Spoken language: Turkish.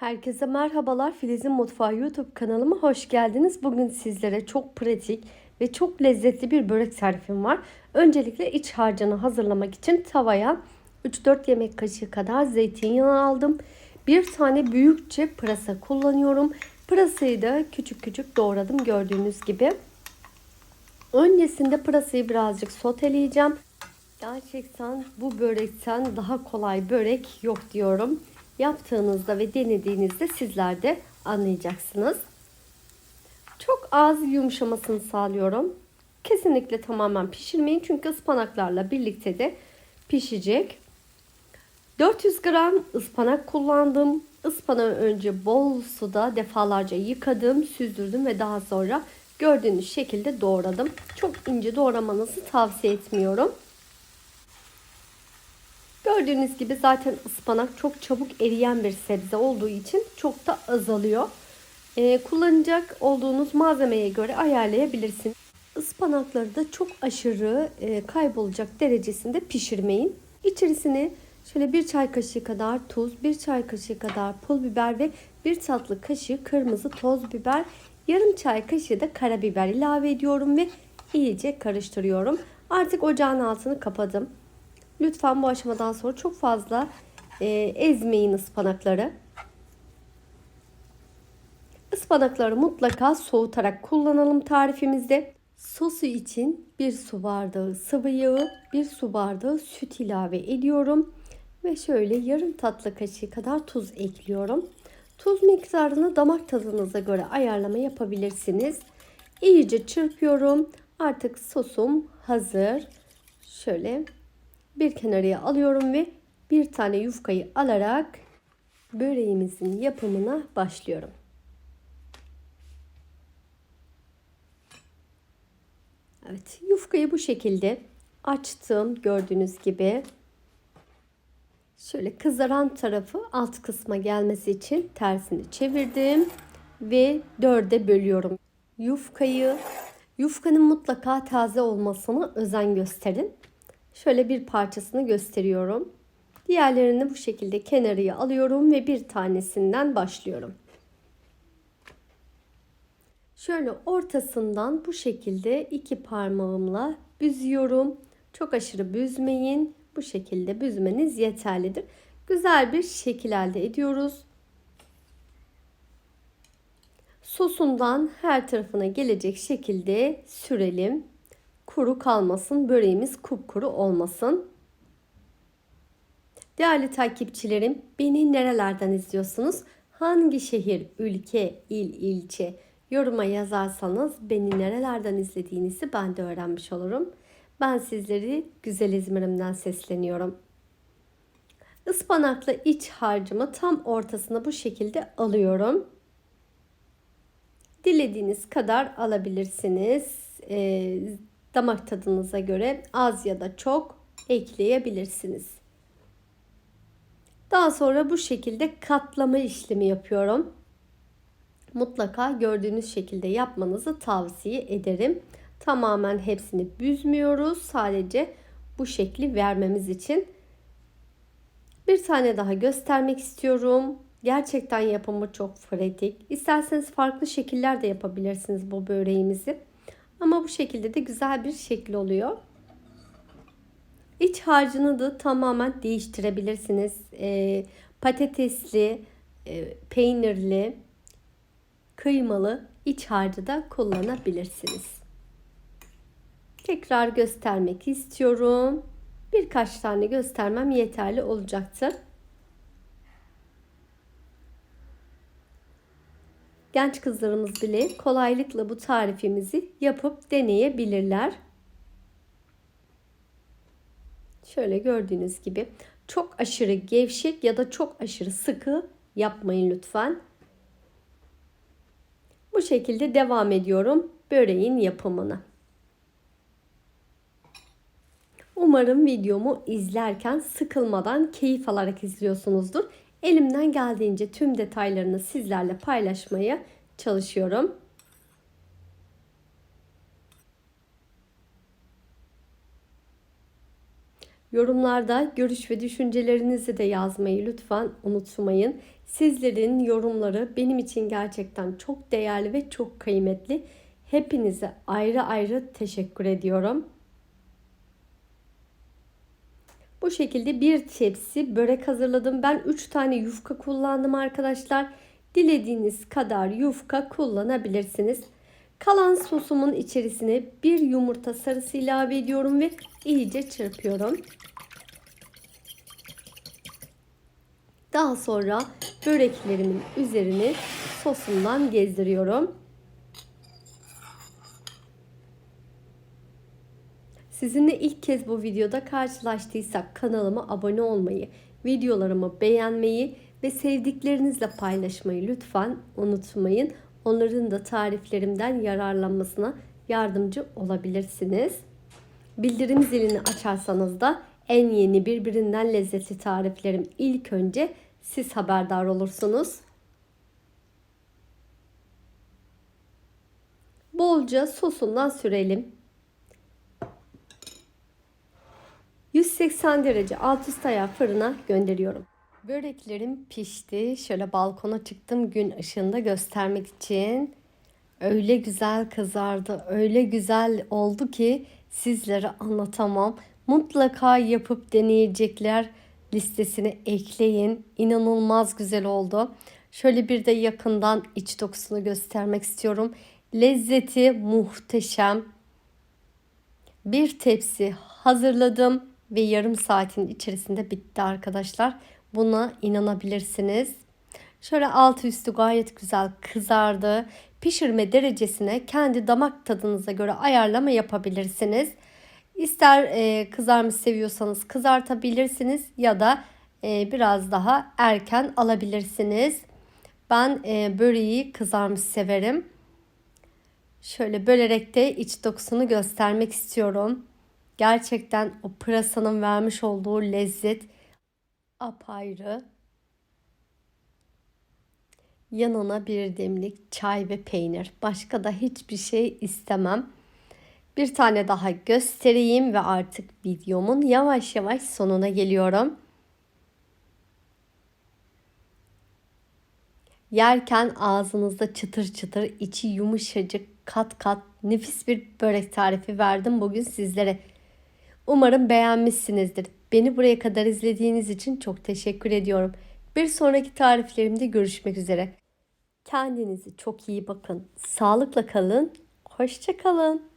Herkese merhabalar. Filiz'in Mutfağı YouTube kanalıma hoş geldiniz. Bugün sizlere çok pratik ve çok lezzetli bir börek tarifim var. Öncelikle iç harcını hazırlamak için tavaya 3-4 yemek kaşığı kadar zeytinyağı aldım. Bir tane büyükçe pırasa kullanıyorum. Pırasayı da küçük küçük doğradım gördüğünüz gibi. Öncesinde pırasayı birazcık soteleyeceğim. Gerçekten bu börekten daha kolay börek yok diyorum. Yaptığınızda ve denediğinizde sizler de anlayacaksınız. Çok az yumuşamasını sağlıyorum. Kesinlikle tamamen pişirmeyin çünkü ıspanaklarla birlikte de pişecek. 400 gram ıspanak kullandım. Ispanağı önce bol suda defalarca yıkadım, süzdürdüm ve daha sonra gördüğünüz şekilde doğradım. Çok ince doğramanızı tavsiye etmiyorum. Gördüğünüz gibi zaten ıspanak çok çabuk eriyen bir sebze olduğu için çok da azalıyor. Ee, kullanacak olduğunuz malzemeye göre ayarlayabilirsiniz. Ispanakları da çok aşırı e, kaybolacak derecesinde pişirmeyin. İçerisine şöyle bir çay kaşığı kadar tuz, bir çay kaşığı kadar pul biber ve bir tatlı kaşığı kırmızı toz biber, yarım çay kaşığı da karabiber ilave ediyorum ve iyice karıştırıyorum. Artık ocağın altını kapadım. Lütfen bu aşamadan sonra çok fazla e, ezmeyin ıspanakları. Ispanakları mutlaka soğutarak kullanalım tarifimizde. Sosu için bir su bardağı sıvı yağı, bir su bardağı süt ilave ediyorum. Ve şöyle yarım tatlı kaşığı kadar tuz ekliyorum. Tuz miktarını damak tadınıza göre ayarlama yapabilirsiniz. İyice çırpıyorum. Artık sosum hazır. Şöyle bir kenarıya alıyorum ve bir tane yufkayı alarak böreğimizin yapımına başlıyorum. Evet, yufkayı bu şekilde açtım gördüğünüz gibi. Şöyle kızaran tarafı alt kısma gelmesi için tersini çevirdim ve dörde bölüyorum. Yufkayı, yufkanın mutlaka taze olmasına özen gösterin. Şöyle bir parçasını gösteriyorum. Diğerlerini bu şekilde kenarıya alıyorum ve bir tanesinden başlıyorum. Şöyle ortasından bu şekilde iki parmağımla büzüyorum. Çok aşırı büzmeyin. Bu şekilde büzmeniz yeterlidir. Güzel bir şekil elde ediyoruz. Sosundan her tarafına gelecek şekilde sürelim kuru kalmasın. Böreğimiz kupkuru olmasın. Değerli takipçilerim, beni nerelerden izliyorsunuz? Hangi şehir, ülke, il, ilçe yoruma yazarsanız beni nerelerden izlediğinizi ben de öğrenmiş olurum. Ben sizleri güzel İzmir'imden sesleniyorum. Ispanaklı iç harcımı tam ortasına bu şekilde alıyorum. Dilediğiniz kadar alabilirsiniz. Ee, damak tadınıza göre az ya da çok ekleyebilirsiniz. Daha sonra bu şekilde katlama işlemi yapıyorum. Mutlaka gördüğünüz şekilde yapmanızı tavsiye ederim. Tamamen hepsini büzmüyoruz. Sadece bu şekli vermemiz için. Bir tane daha göstermek istiyorum. Gerçekten yapımı çok pratik. İsterseniz farklı şekiller de yapabilirsiniz bu böreğimizi. Ama bu şekilde de güzel bir şekil oluyor. İç harcını da tamamen değiştirebilirsiniz. E, patatesli, e, peynirli, kıymalı iç harcı da kullanabilirsiniz. Tekrar göstermek istiyorum. Birkaç tane göstermem yeterli olacaktır. Genç kızlarımız bile kolaylıkla bu tarifimizi yapıp deneyebilirler. Şöyle gördüğünüz gibi çok aşırı gevşek ya da çok aşırı sıkı yapmayın lütfen. Bu şekilde devam ediyorum böreğin yapımına. Umarım videomu izlerken sıkılmadan keyif alarak izliyorsunuzdur. Elimden geldiğince tüm detaylarını sizlerle paylaşmaya çalışıyorum. Yorumlarda görüş ve düşüncelerinizi de yazmayı lütfen unutmayın. Sizlerin yorumları benim için gerçekten çok değerli ve çok kıymetli. Hepinize ayrı ayrı teşekkür ediyorum. Bu şekilde bir tepsi börek hazırladım. Ben 3 tane yufka kullandım arkadaşlar. Dilediğiniz kadar yufka kullanabilirsiniz. Kalan sosumun içerisine bir yumurta sarısı ilave ediyorum ve iyice çırpıyorum. Daha sonra böreklerimin üzerini sosumdan gezdiriyorum. Sizinle ilk kez bu videoda karşılaştıysak kanalıma abone olmayı, videolarımı beğenmeyi ve sevdiklerinizle paylaşmayı lütfen unutmayın. Onların da tariflerimden yararlanmasına yardımcı olabilirsiniz. Bildirim zilini açarsanız da en yeni birbirinden lezzetli tariflerim ilk önce siz haberdar olursunuz. Bolca sosundan sürelim. 180 derece alt üst ayar fırına gönderiyorum. Böreklerim pişti. Şöyle balkona çıktım gün ışığında göstermek için. Öyle güzel kızardı. Öyle güzel oldu ki sizlere anlatamam. Mutlaka yapıp deneyecekler listesine ekleyin. İnanılmaz güzel oldu. Şöyle bir de yakından iç dokusunu göstermek istiyorum. Lezzeti muhteşem. Bir tepsi hazırladım ve yarım saatin içerisinde bitti arkadaşlar. Buna inanabilirsiniz. Şöyle altı üstü gayet güzel kızardı. Pişirme derecesine kendi damak tadınıza göre ayarlama yapabilirsiniz. İster e, kızarmış seviyorsanız kızartabilirsiniz ya da e, biraz daha erken alabilirsiniz. Ben e, böreği kızarmış severim. Şöyle bölerek de iç dokusunu göstermek istiyorum. Gerçekten o pırasanın vermiş olduğu lezzet apayrı. Yanına bir demlik çay ve peynir. Başka da hiçbir şey istemem. Bir tane daha göstereyim ve artık videomun yavaş yavaş sonuna geliyorum. Yerken ağzınızda çıtır çıtır, içi yumuşacık, kat kat nefis bir börek tarifi verdim bugün sizlere. Umarım beğenmişsinizdir. Beni buraya kadar izlediğiniz için çok teşekkür ediyorum. Bir sonraki tariflerimde görüşmek üzere. Kendinize çok iyi bakın. Sağlıkla kalın. Hoşça kalın.